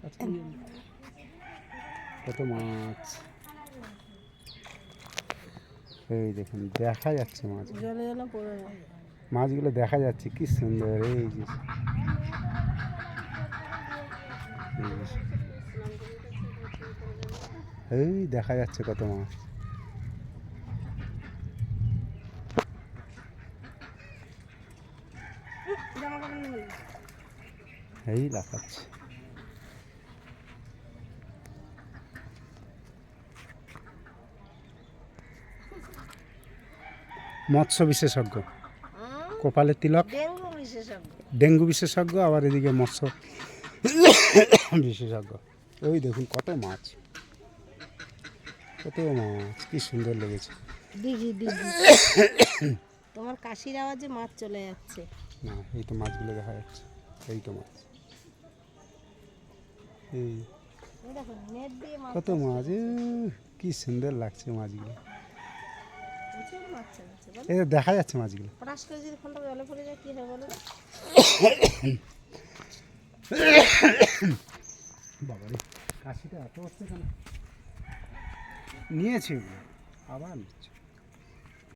কাছে কত মাছ? এই দেখুন দেখা যাচ্ছে মাছ। মাছগুলো দেখা যাচ্ছে কি সুন্দর এই যে। এই দেখা যাচ্ছে কত মাছ। এই লাফাচ্ছে। মৎস্য বিশেষজ্ঞ। কপালে তিলক। ডেঙ্গু বিশেষজ্ঞ। ডেঙ্গু বিশেষজ্ঞ আবার এদিকে মৎস্য বিশেষজ্ঞ। ওই দেখুন কত মাছ। কত মাছ কি সুন্দর লেগেছে। দিঘি দিঘি। তোমার কাশির আওয়াজে মাছ চলে যাচ্ছে। না এই তো মাছগুলো দেখা যাচ্ছে। এই তো মাছ। এই কত মাছ কি সুন্দর লাগছে মাছগুলো প্রচুর মাছ চলছে বলো এই দেখা যাচ্ছে মাছগুলো। পটাশ করে যদি ফোনটা জলে পড়ে যায় কি হবে বলো? বাবারে কাশিটা এত হচ্ছে কেন? নিয়েছি আবার নিচ্ছে।